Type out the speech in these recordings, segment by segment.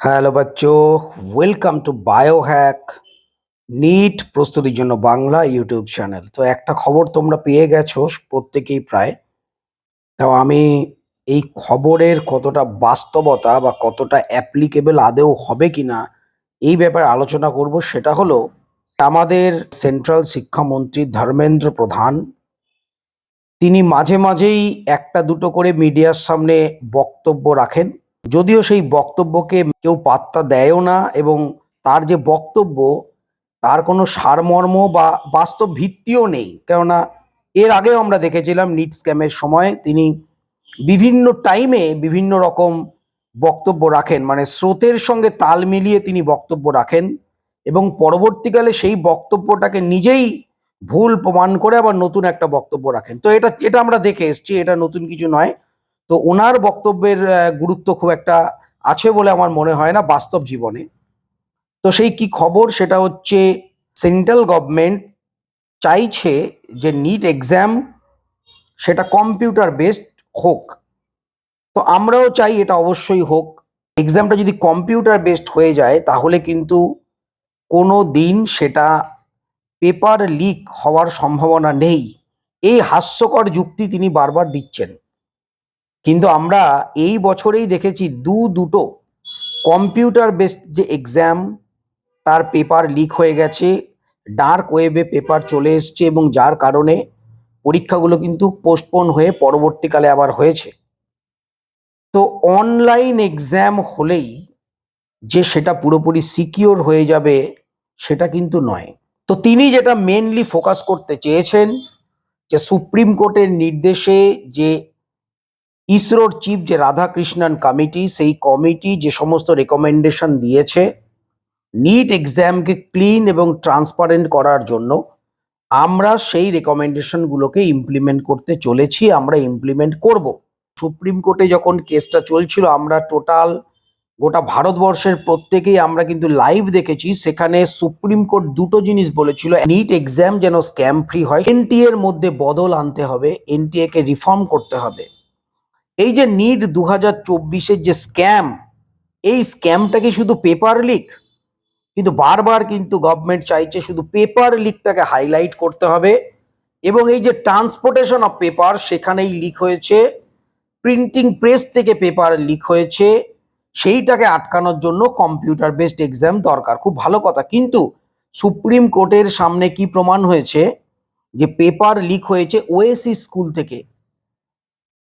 Hello বাচ্চো। Welcome to Biohack NEET প্রস্তুতির জন্য বাংলা ইউটিউব চ্যানেল তো একটা খবর তোমরা পেয়ে গেছো প্রত্যেকেই প্রায়। তো আমি এই খবরের কতটা বাস্তবতা বা কতটা অ্যাপ্লিকেবল আদেও হবে কিনা, এই ব্যাপারে আলোচনা করব। সেটা হলো, আমাদের সেন্ট্রাল শিক্ষামন্ত্রী ধর্মেন্দ্র প্রধান, তিনি মাঝে মাঝেই একটা দুটো করে মিডিয়ার সামনে বক্তব্য রাখেন। যদিও সেই বক্তব্যকে কেউ পাত্তা দেয়ও না এবং তার যে বক্তব্য, তার কোনো সারমর্ম বা বাস্তব ভিত্তিও নেই। কেননা এর আগেও আমরা দেখেছিলাম নিট স্ক্যামের সময় তিনি বিভিন্ন টাইমে বিভিন্ন রকম বক্তব্য রাখেন। মানে স্রোতের সঙ্গে তাল মিলিয়ে তিনি বক্তব্য রাখেন এবং পরবর্তীকালে সেই বক্তব্যটাকে নিজেই ভুল প্রমাণ করে আবার নতুন একটা বক্তব্য রাখেন। তো এটা এটা আমরা দেখে এসছি, এটা নতুন কিছু নয়। তো ওনার বক্তব্যের গুরুত্ব খুব একটা আছে বলে আমার মনে হয় না বাস্তব জীবনে। তো সেই কি খবর? সেটা হচ্ছে সেন্ট্রাল গভর্নমেন্ট চাইছে যে নিট এক্সাম সেটা কম্পিউটার বেসড হোক। তো আমরাও চাই এটা অবশ্যই হোক। এক্সামটা যদি কম্পিউটার বেসড হয়ে যায়, তাহলে কিন্তু কোনো দিন সেটা পেপার লিক হওয়ার সম্ভাবনা নেই। এই হাস্যকর যুক্তি তিনি বারবার দিচ্ছেন। কিন্তু আমরা এই বছরেই দেখেছি দু দুটো কম্পিউটার বেসড যে এক্সাম তার পেপার লিক হয়ে গেছে ডার্ক ওয়েবে পেপার চলে এসছে এবং যার কারণে পরীক্ষাগুলো কিন্তু পোস্টপোন হয়ে পরবর্তীকালে আবার হয়েছে। তো অনলাইন এক্সাম হলেই যে সেটা পুরোপুরি সিকিওর হয়ে যাবে, সেটা কিন্তু নয়। তো তিনি যেটা মেনলি ফোকাস করতে চেয়েছেন, যে সুপ্রিম কোর্টের নির্দেশে যে ইসরোর চিফ যে রাধাকৃষ্ণন কমিটি, সেই কমিটি যে সমস্ত রেকমেন্ডেশন দিয়েছে নিট এক্সামকে ক্লিন এবং ট্রান্সপারেন্ট করার জন্য আমরা সেই রেকমেন্ডেশনগুলোকে ইমপ্লিমেন্ট করতে চলেছি, আমরা ইমপ্লিমেন্ট করব। সুপ্রিম কোর্টে যখন কেসটা চলছিল, আমরা টোটাল গোটা ভারতবর্ষের প্রত্যেকেই আমরা কিন্তু লাইভ দেখেছি, সেখানে সুপ্রিম কোর্ট দুটো জিনিস বলেছিল নিট এক্সাম যেন স্ক্যাম ফ্রি হয়, এনটিএ এর মধ্যে বদল আনতে হবে, এনটিএ কে রিফর্ম করতে হবে। এই যে নিট দু হাজার চব্বিশের যে স্ক্যাম, এই স্ক্যামটা কি শুধু পেপার লিক কিন্তু বারবার কিন্তু গভর্নমেন্ট চাইছে শুধু পেপার লিকটাকে হাইলাইট করতে হবে। এবং এই যে ট্রান্সপোর্টেশন অফ পেপার সেখানেই লিক হয়েছে। প্রিন্টিং প্রেস থেকে পেপার লিক হয়েছে। সেইটাকে আটকানোর জন্য কম্পিউটার বেসড এক্সাম দরকার। খুব ভালো কথা। কিন্তু সুপ্রিম কোর্টের সামনে কি প্রমাণ হয়েছে? যে পেপার লিক হয়েছে ওএসি স্কুল থেকে।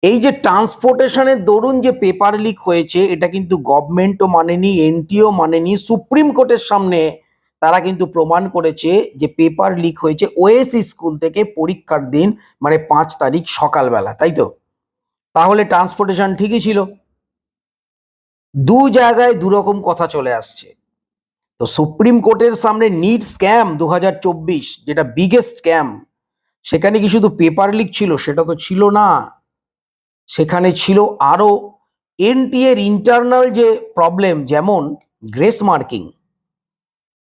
এই যে ট্রান্সপোর্টেশনের দরুন যে পেপার লিক হয়েছে, এটা কিন্তু গভর্নমেন্টও মানেনি, এনটিও মানেনি, সুপ্রিম কোর্টের সামনে তারা কিন্তু প্রমাণ করেছে যে পেপার লিক হয়েছে ওএসি স্কুল থেকে পরীক্ষার দিন মানে পাঁচ তারিখ সকালবেলা, তাই তো? তাহলে ট্রান্সপোর্টেশন ঠিকই ছিল। দু জায়গায় দু রকম কথা চলে আসছে। তো সুপ্রিম কোর্টের সামনে নিট স্ক্যাম দু হাজার চব্বিশ, যেটা বিগেস্ট স্ক্যাম, সেখানে কি শুধু পেপার লিক ছিল, সেটা তো ছিল না। সেখানে ছিল আরও এনটিএ এর ইন্টারনাল যে প্রবলেম যেমন গ্রেস মার্কিং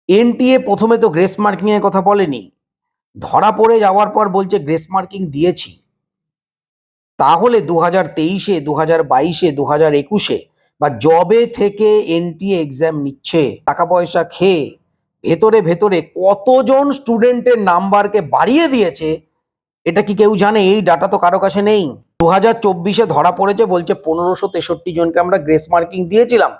এনটিএ প্রথমে তো গ্রেস মার্কিং এর কথা বলেনি। ধরা পড়ে যাওয়ার পর বলছে গ্রেস মার্কিং দিয়েছি। তাহলে দু হাজার তেইশে দু হাজার বাইশে দু হাজার একুশে বা জবে থেকে এনটিএ এক্সাম নিচ্ছে টাকা পয়সা খেয়ে ভেতরে ভেতরে কতজন স্টুডেন্টের নাম্বারকে বাড়িয়ে দিয়েছে, এটা কি কেউ জানে? এই ডাটা তো কারও কাছে নেই। দু হাজার চব্বিশে ধরা পড়েছে বলছে পনেরোশো তেষট্টি জনকে আমরা গ্রেস মার্কিং দিয়েছিলাম।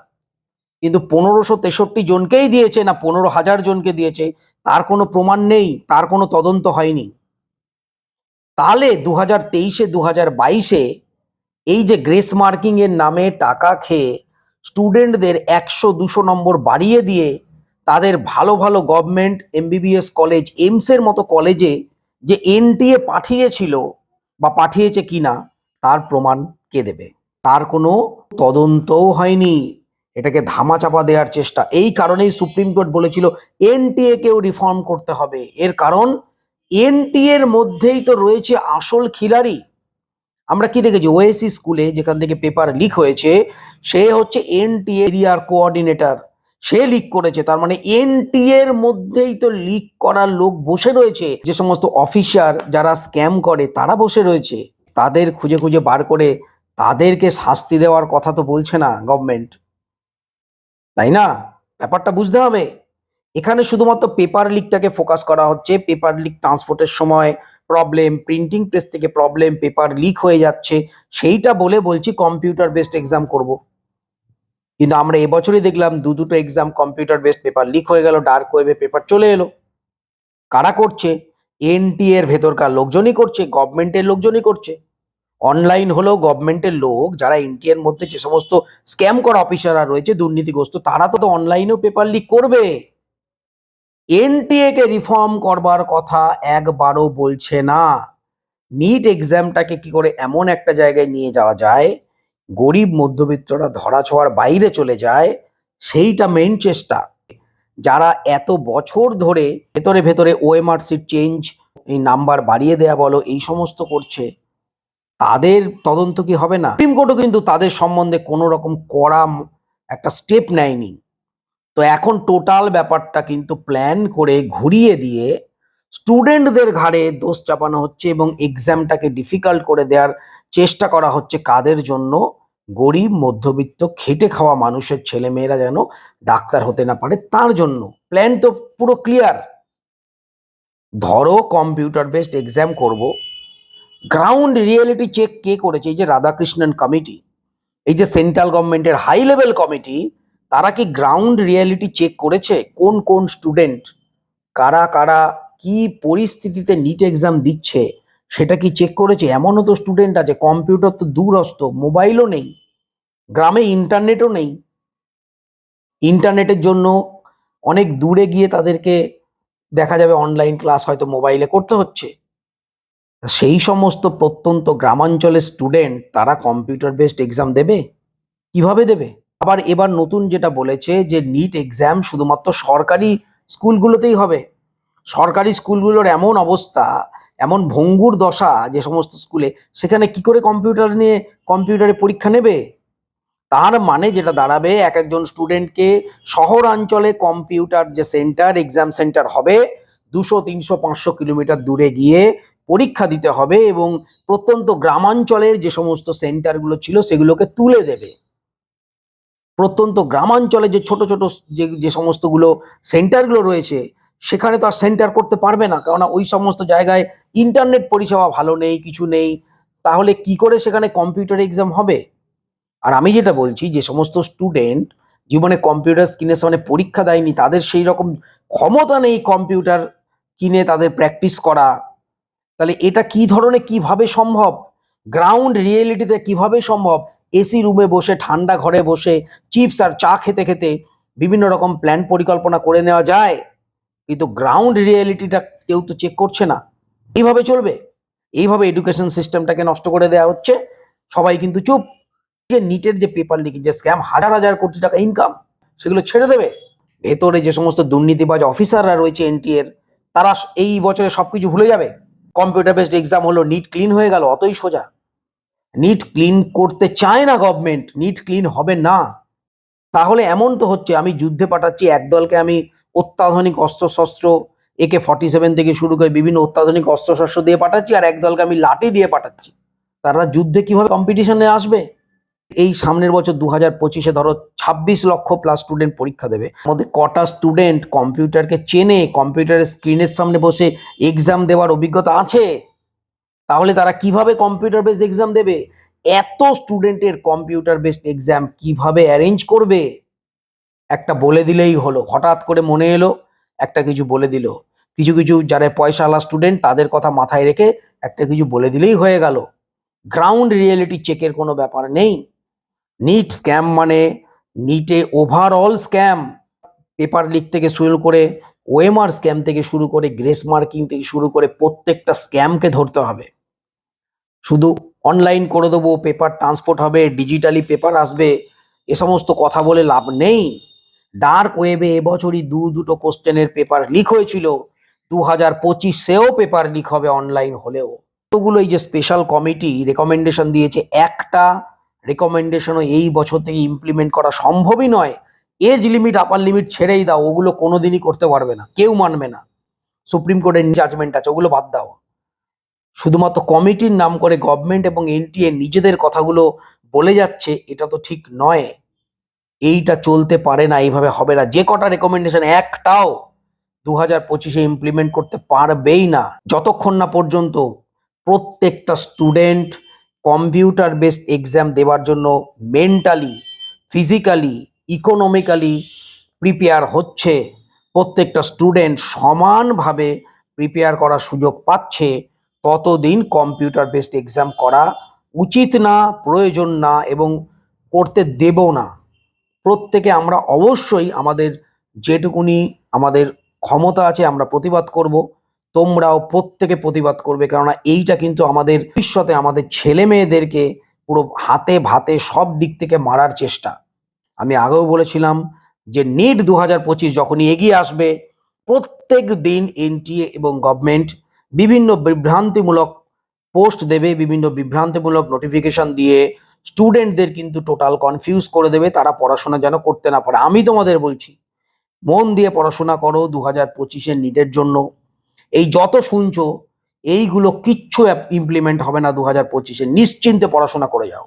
কিন্তু পনেরোশো তেষট্টি জনকেই দিয়েছে না পনেরো হাজার জনকে দিয়েছে, তার কোনো প্রমাণ নেই, তার কোনো তদন্ত হয়নি। তাহলে দু হাজার তেইশে দু হাজার বাইশে এই যে গ্রেস মার্কিং এর নামে টাকা খেয়ে স্টুডেন্টদের একশো, দুশো নম্বর বাড়িয়ে দিয়ে তাদের ভালো ভালো গভর্নমেন্ট, এমবিবিএস কলেজ এমসের মতো কলেজে যে এনটিএ পাঠিয়েছিল বা পাঠিয়েছে কিনা তার প্রমাণ কে দেবে? তার কোনো তদন্তও হয়নি। এটাকে ধামাচাপা দেওয়ার চেষ্টা। এই কারণেই সুপ্রিম কোর্ট বলেছিল, এনটিএ কেও রিফর্ম করতে হবে। এর কারণ, এনটিএ এর মধ্যেই তো রয়েছে আসল খিলাড়ি। আমরা কি দেখেছি? ওএসি স্কুলে যেখান থেকে পেপার লিক হয়েছে, সে হচ্ছে এনটিএ এরিয়ার কোঅর্ডিনেটর সে লিক করেছে। তার মানে এনটিএ এর মধ্যেই তো লিক করার লোক বসে রয়েছে। যে সমস্ত অফিসার যারা স্ক্যাম করে, তারা বসে রয়েছে। তাদের খুঁজে খুঁজে বার করে তাদেরকে শাস্তি দেওয়ার কথা তো বলছে না গভর্নমেন্ট তাই না? ব্যাপারটা বুঝতে হবে। এখানে শুধুমাত্র পেপার লিকটাকে ফোকাস করা হচ্ছে। পেপার লিক ট্রান্সপোর্টের সময় প্রবলেম প্রিন্টিং প্রেস থেকে প্রবলেম পেপার লিক হয়ে যাচ্ছে। সেইটা বলে বলছি কম্পিউটার বেসড এক্সাম করব। কিন্তু আমরা এবছরই দেখলাম দু দুটো exam computer based paper leak হয়ে গেল ডার্ক ওয়েবে পেপার চলে এলো। কারা করছে? এনটি এর ভেতরকার লোকজনই করছে, গভর্নমেন্টের লোকজনই করছে। অনলাইন হলেও গভর্নমেন্টের লোক, যারা এনটি এর মধ্যে যে সমস্ত স্ক্যাম করা অফিসাররা রয়েছে, দুর্নীতিগ্রস্ত, তারা তো তো অনলাইনেও পেপার লিক করবে। এনটিএ কে রিফর্ম করবার কথা একবারও বলছে না। নিট এক্সামটাকে কি করে এমন একটা জায়গায় নিয়ে যাওয়া যায়, গরিব মধ্যবিত্তরা ধরা ছোঁয়ার বাইরে চলে যায়, সেইটা মেন চেষ্টা। যারা এত বছর ধরে ভেতরে ভেতরে ওএমআর সিট চেঞ্জ এই নাম্বার বাড়িয়ে দেয়া বলো, এই সমস্ত করছে, তাদের তদন্ত কি হবে না? সুপ্রিম কোর্টও কিন্তু তাদের সম্বন্ধে কোনো রকম ম- একটা স্টেপ নেয়নি। তো এখন টোটাল ব্যাপারটা কিন্তু প্ল্যান করে ঘুরিয়ে দিয়ে স্টুডেন্টদের ঘাড়ে দোষ চাপানো হচ্ছে এবং এক্সামটাকে ডিফিকাল্ট করে দেওয়ার চেষ্টা করা হচ্ছে কাদের জন্য? গরিব, মধ্যবিত্ত, খেটে খাওয়া মানুষের ছেলেমেয়েরা যেন ডাক্তার হতে না পারে, তার জন্য প্ল্যান তো পুরো ক্লিয়ার ধরো কম্পিউটার বেসড এক্সাম করব। গ্রাউন্ড রিয়েলিটি চেক কে করেছে? এই যে রাধাকৃষ্ণন কমিটি এই যে সেন্ট্রাল গভর্নমেন্টের হাই লেভেল কমিটি তারা কি গ্রাউন্ড রিয়েলিটি চেক করেছে? কোন কোন স্টুডেন্ট কারা কারা, কি পরিস্থিতিতে নিট এক্সাম দিচ্ছে, সেটা কি চেক করেছে? এমনও তো স্টুডেন্ট আছে কম্পিউটার তো দূরস্থ মোবাইলও নেই। গ্রামে ইন্টারনেটও নেই। ইন্টারনেটের জন্য অনেক দূরে গিয়ে তাদেরকে দেখা যাবে অনলাইন ক্লাস হয়তো মোবাইলে করতে হচ্ছে। সেই সমস্ত প্রত্যন্ত গ্রামাঞ্চলের স্টুডেন্ট তারা কম্পিউটার বেসড এক্সাম দেবে? কীভাবে দেবে? আবার এবার নতুন যেটা বলেছে যে নিট এক্সাম শুধুমাত্র সরকারি স্কুলগুলোতেই হবে। সরকারি স্কুলগুলোর এমন অবস্থা, এমন ভঙ্গুর দশা যে সমস্ত স্কুলে, সেখানে কি করে কম্পিউটার নিয়ে কম্পিউটারে পরীক্ষা নেবে? তার মানে যেটা দাঁড়াবে, এক একজন স্টুডেন্টকে শহরাঞ্চলে কম্পিউটার যে সেন্টার এক্সাম সেন্টার হবে, দুশো, তিনশো, পাঁচশো কিলোমিটার দূরে গিয়ে পরীক্ষা দিতে হবে এবং প্রত্যন্ত গ্রামাঞ্চলের যে সমস্ত সেন্টারগুলো ছিল সেগুলোকে তুলে দেবে। প্রত্যন্ত গ্রামাঞ্চলে যে ছোট ছোট যে যে সমস্তগুলো সেন্টারগুলো রয়েছে, সেখানে তো আর সেন্টার করতে পারবে না, কেননা ওই সমস্ত জায়গায় ইন্টারনেট পরিষেবা ভালো নেই, কিছু নেই, তাহলে কি করে সেখানে কম্পিউটার এক্সাম হবে? আর আমি যেটা বলছি যে সমস্ত স্টুডেন্ট জীবনে কম্পিউটার স্ক্রিনের সামনে পরীক্ষা দেয়নি, তাদের সেই রকম ক্ষমতা নেই কম্পিউটার কিনে তাদের প্র্যাকটিস করা। তাহলে এটা কি ধরনের, কীভাবে সম্ভব? গ্রাউন্ড রিয়েলিটিতে কীভাবে সম্ভব? এসি রুমে বসে, ঠান্ডা ঘরে বসে চিপস আর চা খেতে খেতে বিভিন্ন রকম প্ল্যান পরিকল্পনা করে নেওয়া যায়। কিন্তু গ্রাউন্ড রিয়েলিটিটা কেউ তো চেক করছে না। এইভাবে চলবে। এইভাবে এডুকেশন সিস্টেমটাকে নষ্ট করে দেওয়া হচ্ছে। সবাই কিন্তু চুপ। যে নিটের যে পেপার লিক যে স্ক্যাম হাজার হাজার কোটি টাকা ইনকাম সেগুলো ছেড়ে দেবে। ভেতরে যে সমস্ত দুর্নীতিবাজ অফিসাররা রয়েছে এনটি এর তারা এই বছরে সবকিছু ভুলে যাবে। কম্পিউটার বেসড এক্সাম হলো নিট ক্লিন হয়ে গেল, অতই সোজা। নিট ক্লিন করতে চায় না গভর্নমেন্ট নিট ক্লিন হবে না। তাহলে এমন তো হচ্ছে, আমি যুদ্ধে পাঠাচ্ছি, একদলকে আমি অত্যাধুনিক অস্ত্রশস্ত্র একে ফর্টি সেভেন থেকে শুরু করে বিভিন্ন অত্যাধুনিক অস্ত্রশস্ত্র দিয়ে পাঠাচ্ছি, আর একদলকে আমি লাঠি দিয়ে পাঠাচ্ছি। তারা যুদ্ধে কীভাবে কম্পিটিশনে আসবে? এই সামনের বছর দু হাজার পঁচিশে ধরো ছাব্বিশ লক্ষ প্লাস স্টুডেন্ট পরীক্ষা দেবে। আমাদের কটা স্টুডেন্ট কম্পিউটারকে চেনে, কম্পিউটারের স্ক্রিনের সামনে বসে এক্সাম দেওয়ার অভিজ্ঞতা আছে? তাহলে তারা কীভাবে কম্পিউটার বেসড এক্সাম দেবে? এত স্টুডেন্টের কম্পিউটার বেসড এক্সাম কীভাবে অ্যারেঞ্জ করবে? একটা বলে দিলেই হলো, হঠাৎ করে মনে এলো, একটা কিছু বলে দিল। কিছু কিছু যারা পয়সাওয়ালা স্টুডেন্ট তাদের কথা মাথায় রেখে একটা কিছু বলে দিলেই হয়ে গেল। গ্রাউন্ড রিয়েলিটি চেকের কোনো ব্যাপার নেই। নিট স্ক্যাম মানে নিটে ওভারঅল স্ক্যাম পেপার লিক থেকে শুরু করে ওএমআর স্ক্যাম থেকে শুরু করে গ্রেস মার্কিং থেকে শুরু করে প্রত্যেকটা স্ক্যামকে ধরতে হবে। শুধু অনলাইন করে দেবো পেপার ট্রান্সপোর্ট হবে ডিজিটালি পেপার আসবে, এ সমস্ত কথা বলে লাভ নেই। ডার্ক ওয়েবে এবছরই দু দুটো কোশ্চেনের পেপার লিক হয়েছিল দু হাজার পঁচিশেও পেপার লিক হবে অনলাইন হলেও। কতগুলো এই যে স্পেশাল কমিটি রেকমেন্ডেশন দিয়েছে, একটা রেকমেন্ডেশনও এই বছর থেকে ইমপ্লিমেন্ট করা সম্ভবই নয়। এজ লিমিট আপার লিমিট ছেড়েই দাও, ওগুলো কোনোদিনই করতে পারবে না, কেউ মানবে না। সুপ্রিম কোর্টের জাজমেন্ট আছে, ওগুলো বাদ দাও। শুধুমাত্র কমিটির নাম করে গভর্নমেন্ট এবং এনটিএ নিজেদের কথাগুলো বলে যাচ্ছে, এটা তো ঠিক নয়। এইটা চলতে পারে না, এইভাবে হবে না। যে কটা রেকমেন্ডেশন একটাও দু হাজার পঁচিশে ইমপ্লিমেন্ট করতে পারবেই না। যতক্ষণ না পর্যন্ত প্রত্যেকটা স্টুডেন্ট কম্পিউটার বেসড এক্সাম দেওয়ার জন্য মেন্টালি, ফিজিক্যালি, ইকোনমিক্যালি প্রিপেয়ার হচ্ছে। প্রত্যেকটা স্টুডেন্ট সমানভাবে প্রিপেয়ার করার সুযোগ পাচ্ছে। ততদিন কম্পিউটার বেসড এক্সাম করা উচিত না, প্রয়োজন না এবং করতে দেবও না। প্রত্যেকে আমরা অবশ্যই আমাদের যেটুকুনি আমাদের ক্ষমতা আছে আমরা প্রতিবাদ করব। তোমরাও প্রত্যেকে প্রতিবাদ করবে। কেননা এইটা কিন্তু আমাদের ভবিষ্যতে আমাদের ছেলে মেয়েদেরকে পুরো হাতে ভাতে সব দিক থেকে মারার চেষ্টা। আমি আগেও বলেছিলাম যে নিট দু হাজার পঁচিশ যখনই এগিয়ে আসবে, প্রত্যেক দিন এনটিএ এবং গভর্নমেন্ট বিভিন্ন বিভ্রান্তিমূলক পোস্ট দেবে, বিভিন্ন বিভ্রান্তিমূলক নোটিফিকেশন দিয়ে স্টুডেন্টদের কিন্তু টোটাল কনফিউজ করে দেবে, তারা পড়াশোনা যেন করতে না পারে। আমি তোমাদের বলছি, মন দিয়ে পড়াশোনা করো দু হাজার পঁচিশের নিটের জন্য। এই যত শুনছো, এইগুলো কিচ্ছু ইমপ্লিমেন্ট হবে না দু হাজার পঁচিশে। নিশ্চিন্তে পড়াশোনা করে যাও।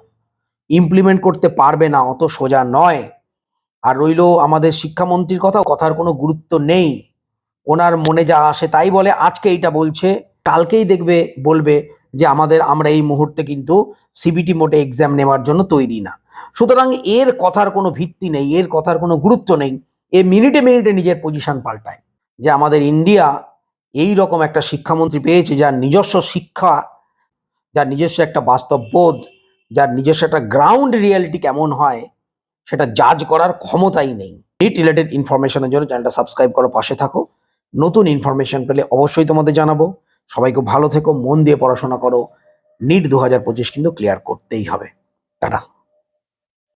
ইমপ্লিমেন্ট করতে পারবে না, অত সোজা নয়। আর রইল আমাদের শিক্ষামন্ত্রীর কথা, কথার কোনো গুরুত্ব নেই। ওনার মনে যা আসে তাই বলে, আজকে এইটা বলছে, কালকেই দেখবে, বলবে যে আমাদের, আমরা এই মুহূর্তে কিন্তু সিবিটি মোটে এক্সাম নেওয়ার জন্য তৈরি না। সুতরাং এর কথার কোনো ভিত্তি নেই, এর কথার কোনো গুরুত্ব নেই। এ মিনিটে মিনিটে নিজের পজিশন পাল্টায়। যে আমাদের ইন্ডিয়া এই রকম একটা শিক্ষামন্ত্রী পেয়েছে যার নিজস্ব শিক্ষা, যার নিজস্ব একটা বাস্তব বোধ যার নিজস্ব একটা গ্রাউন্ড রিয়ালিটি কেমন হয়, সেটা জাজ করার ক্ষমতাই নেই। নিট রিলেটেড ইনফরমেশনের জন্য চ্যানেলটা সাবস্ক্রাইব করো, পাশে থাকো। নতুন ইনফরমেশন পেলে অবশ্যই তোমাদের জানাব। সবাইকে ভালো থেকো, মন দিয়ে পড়াশোনা করো। নিট দু হাজার পঁচিশ কিন্তু ক্লিয়ার করতেই হবে। টাটা।